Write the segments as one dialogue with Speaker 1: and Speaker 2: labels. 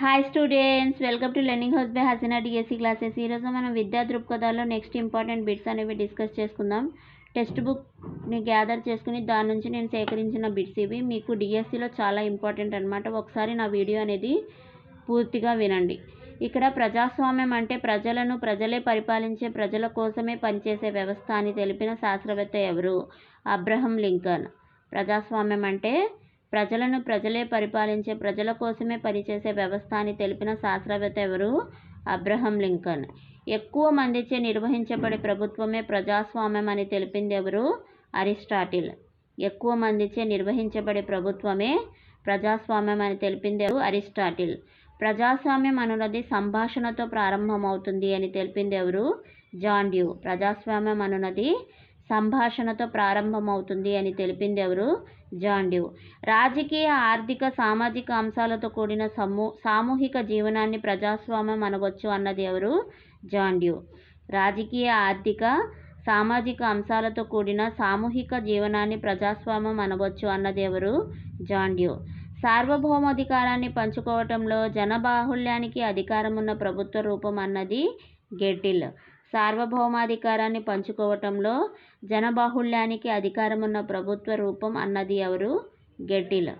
Speaker 1: Hi students welcome to learning house by Haseena DSC classes ఈరోజు మనం విద్యా దృక్పథాల్లో నెక్స్ట్ ఇంపార్టెంట్ బిట్స్ అనేవి డిస్కస్ చేసుకుందాం. టెక్స్ట్ బుక్ని గ్యాదర్ చేసుకుని దాని నుంచి నేను సేకరించిన బిట్స్ ఇవి. మీకు డిఎస్సిలో చాలా ఇంపార్టెంట్ అనమాట ఒకసారి నా వీడియో అనేది పూర్తిగా వినండి. ఇక్కడ ప్రజాస్వామ్యం అంటే ప్రజలను ప్రజలే పరిపాలించే ప్రజల కోసమే పనిచేసే వ్యవస్థ అని తెలిపిన శాస్త్రవేత్త ఎవరు? Abraham Lincoln. ప్రజాస్వామ్యం అంటే ప్రజలను ప్రజలే పరిపాలించే ప్రజల కోసమే పనిచేసే వ్యవస్థ అని తెలిపిన శాస్త్రవేత్త ఎవరు? Abraham Lincoln. ఎక్కువ మందిచే నిర్వహించబడే ప్రభుత్వమే ప్రజాస్వామ్యం అని తెలిపింది ఎవరు? అరిస్టాటిల్. ఎక్కువ మందిచే నిర్వహించబడే ప్రభుత్వమే ప్రజాస్వామ్యం అని తెలిపింది ఎవరు? అరిస్టాటిల్. ప్రజాస్వామ్యం అనున్నది సంభాషణతో ప్రారంభమవుతుంది అని తెలిపింది ఎవరు? జాన్ డ్యూ ప్రజాస్వామ్యం అనున్నది సంభాషణతో ప్రారంభమవుతుంది అని తెలిపింది ఎవరు? జాండివ్. రాజకీయ ఆర్థిక సామాజిక అంశాలతో కూడిన సమూ సామూహిక జీవనాన్ని ప్రజాస్వామ్యం అనవచ్చు అన్నది ఎవరు? జాండివ్. రాజకీయ ఆర్థిక సామాజిక అంశాలతో కూడిన సామూహిక జీవనాన్ని ప్రజాస్వామ్యం అనవచ్చు అన్నది ఎవరు? జాండ్యూ సార్వభౌమాధికారాన్ని పంచుకోవటంలో జనబాహుళ్యానికి అధికారం ఉన్న ప్రభుత్వ రూపం అన్నది గెటిల్. సార్వభౌమాధికారాన్ని పంచుకోవటంలో జనబాహుళ్యానికి అధికారం ఉన్న ప్రభుత్వ రూపం అన్నది ఎవరు? గెటిల్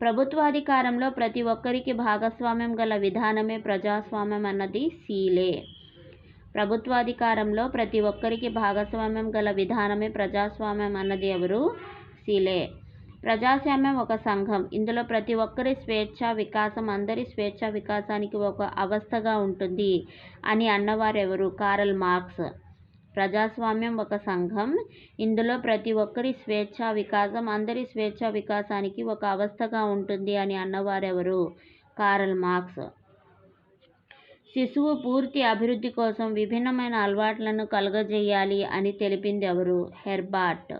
Speaker 1: ప్రభుత్వాధికారంలో ప్రతి ఒక్కరికి భాగస్వామ్యం గల విధానమే ప్రజాస్వామ్యం అన్నది సీలే. ప్రభుత్వాధికారంలో ప్రతి ఒక్కరికి భాగస్వామ్యం గల విధానమే ప్రజాస్వామ్యం అన్నది ఎవరు? సీలే. ప్రజాస్వామ్యం ఒక సంఘం. ఇందులో ప్రతి ఒక్కరి స్వేచ్ఛ వికాసం అందరి స్వేచ్ఛ వికాసానికి ఒక అవస్థగా ఉంటుంది అని అన్నవారెవరు? Karl marks. ప్రజాస్వామ్యం ఒక సంఘం. ఇందులో ప్రతి ఒక్కరి స్వేచ్ఛ వికాసం అందరి స్వేచ్ఛ వికాసానికి ఒక అవస్థగా ఉంటుంది అని అన్నవారెవరు? Karl marks. శిశువు పూర్తి అభివృద్ధి కోసం విభిన్నమైన అలవాట్లను కలుగజేయాలి అని తెలిపింది ఎవరు హెర్బార్ట్.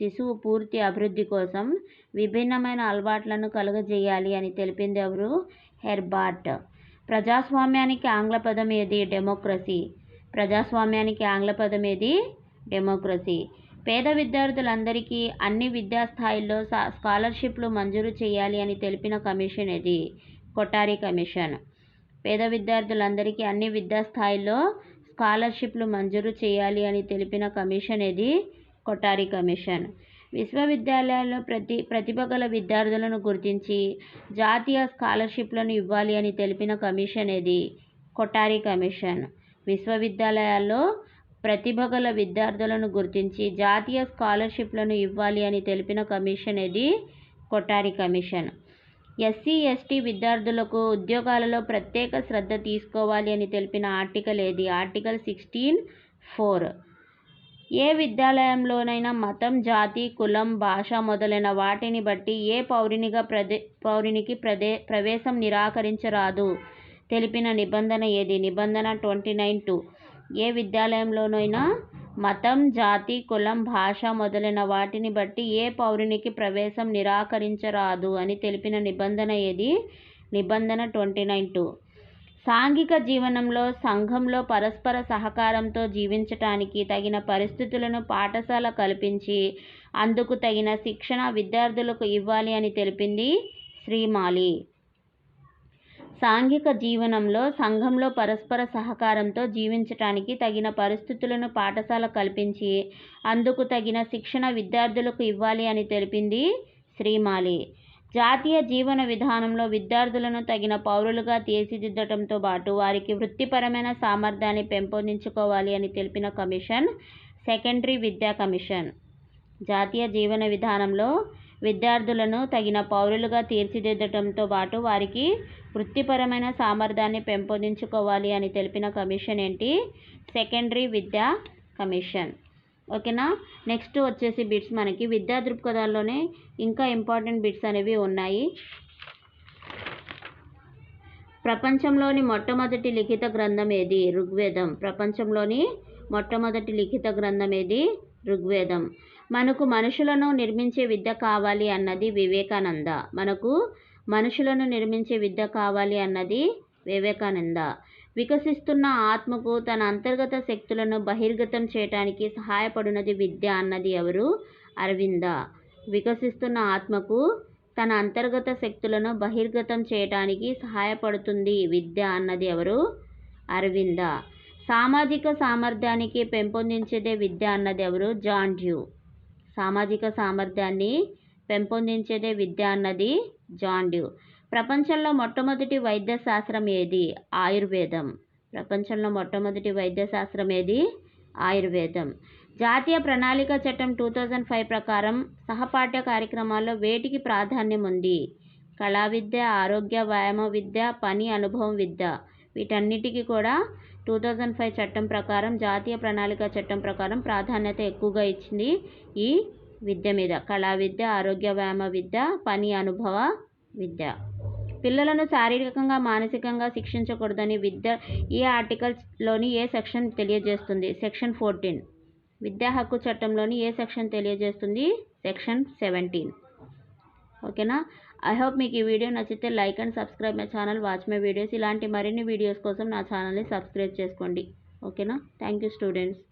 Speaker 1: శిశువు పూర్తి అభివృద్ధి కోసం విభిన్నమైన అలవాట్లను కలుగజేయాలి అని తెలిపింది ఎవరు? హెర్బార్ట్. ప్రజాస్వామ్యానికి ఆంగ్ల పదం ఏది? డెమోక్రసీ. ప్రజాస్వామ్యానికి ఆంగ్ల పదం ఏది? డెమోక్రసీ. పేద విద్యార్థులందరికీ అన్ని విద్యా స్థాయిల్లో స్కాలర్షిప్లు మంజూరు చేయాలి అని తెలిపిన కమిషన్ ఇది కొటారి కమిషన్. పేద విద్యార్థులందరికీ అన్ని విద్యా స్థాయిల్లో స్కాలర్షిప్లు మంజూరు చేయాలి అని తెలిపిన కమిషన్ ఇది కొటారి కమిషన్ విశ్వవిద్యాలయాల్లో ప్రతి ప్రతిభ గల విద్యార్థులను గుర్తించి జాతీయ స్కాలర్షిప్లను ఇవ్వాలి అని తెలిపిన కమిషన్ ఇది కొటారి కమిషన్ విశ్వవిద్యాలయాల్లో ప్రతిభ గల విద్యార్థులను గుర్తించి జాతీయ స్కాలర్షిప్లను ఇవ్వాలి అని తెలిపిన కమిషన్ ఇది కొటారి కమిషన్ ఎస్సీ ఎస్టీ విద్యార్థులకు ఉద్యోగాలలో ప్రత్యేక శ్రద్ధ తీసుకోవాలి అని తెలిపిన ఆర్టికల్ ఏది? Article sixteen four. ఏ విద్యాలయంలోనైనా మతం జాతి కులం భాష మొదలైన వాటిని బట్టి ఏ పౌరునిగా ప్రదే పౌరునికి ప్రదే ప్రవేశం నిరాకరించరాదు. తెలిపిన నిబంధన ఏది? నిబంధన ట్వంటీ నైన్ టూ ఏ విద్యాలయంలోనైనా మతం జాతి కులం భాష మొదలైన వాటిని బట్టి ఏ పౌరునికి ప్రవేశం నిరాకరించరాదు అని తెలిపిన నిబంధన ఏది? నిబంధన ట్వంటీ నైన్ టూ సాంఘిక జీవనంలో సంఘంలో పరస్పర సహకారంతో జీవించటానికి తగిన పరిస్థితులను పాఠశాల కల్పించి అందుకు తగిన శిక్షణ విద్యార్థులకు ఇవ్వాలి అని తెలిపింది శ్రీమాలి. సాంఘిక జీవనంలో సంఘంలో పరస్పర సహకారంతో జీవించటానికి తగిన పరిస్థితులను పాఠశాల కల్పించి అందుకు తగిన శిక్షణ విద్యార్థులకు ఇవ్వాలి అని తెలిపింది శ్రీమాలి. జాతీయ జీవన విధానంలో విద్యార్థులను తగిన పౌరులుగా తీర్చిదిద్దటంతో పాటు వారికి వృత్తిపరమైన సామర్థ్యాన్ని పెంపొందించుకోవాలి అని తెలిపిన కమిషన్ సెకండరీ విద్యా కమిషన్. జాతీయ జీవన విధానంలో విద్యార్థులను తగిన పౌరులుగా తీర్చిదిద్దటంతో పాటు వారికి వృత్తిపరమైన సామర్థ్యాన్ని పెంపొందించుకోవాలి అని తెలిపిన కమిషన్ ఏంటి? సెకండరీ విద్యా కమిషన్. ఓకేనా? నెక్స్ట్ వచ్చేసి బిట్స్ మనకి. విద్యా దృక్పథాల్లోనే ఇంకా ఇంపార్టెంట్ బిట్స్ అనేవి ఉన్నాయి. ప్రపంచంలోని మొట్టమొదటి లిఖిత గ్రంథం ఏది? ఋగ్వేదం. ప్రపంచంలోని మొట్టమొదటి లిఖిత గ్రంథం ఏది? ఋగ్వేదం. మనకు మనుషులను నిర్మించే విద్య కావాలి అన్నది వివేకానంద. మనకు మనుషులను నిర్మించే విద్య కావాలి అన్నది వివేకానంద. వికసిస్తున్న ఆత్మకు తన అంతర్గత శక్తులను బహిర్గతం చేయటానికి సహాయపడినది విద్య అన్నది ఎవరు? అరవింద. వికసిస్తున్న ఆత్మకు తన అంతర్గత శక్తులను బహిర్గతం చేయటానికి సహాయపడుతుంది విద్య అన్నది ఎవరు? అరవింద. సామాజిక సామర్థ్యానికి పెంపొందించేదే విద్య అన్నది ఎవరు? John Dewey. సామాజిక సామర్థ్యాన్ని పెంపొందించేదే విద్య అన్నది జాన్ డ్యూ. ప్రపంచంలో మొట్టమొదటి వైద్య శాస్త్రం ఏది? ఆయుర్వేదం. ప్రపంచంలో మొట్టమొదటి వైద్య శాస్త్రం ఏది? ఆయుర్వేదం. జాతీయ ప్రణాళిక చట్టం టూ థౌజండ్ ఫైవ్ ప్రకారం సహపాఠ్య కార్యక్రమాల్లో వేటికి ప్రాధాన్యం ఉంది? కళా విద్య ఆరోగ్య వ్యాయామ విద్య పని అనుభవం విద్య. వీటన్నిటికీ కూడా టూ థౌజండ్ ఫైవ్ చట్టం ప్రకారం జాతీయ ప్రణాళిక చట్టం ప్రకారం ప్రాధాన్యత ఎక్కువగా ఇచ్చింది ఈ విద్య మీద. కళా విద్య ఆరోగ్య వ్యాయామ విద్య పని అనుభవ విద్య. పిల్లలను శారీరకంగా మానసికంగా శిక్షించకూడదని విద్య ఈ ఆర్టికల్స్లోని ఏ సెక్షన్ తెలియజేస్తుంది? Section fourteen. విద్యా హక్కు చట్టంలోని ఏ సెక్షన్ తెలియజేస్తుంది? Section seventeen. ఓకేనా? ఐ హోప్ మీకు ఈ వీడియో నచ్చితే like and subscribe my channel watch my videos. ఇలాంటి మరిన్ని వీడియోస్ కోసం నా ఛానల్ని సబ్స్క్రైబ్ చేసుకోండి. ఓకేనా? Thank you students.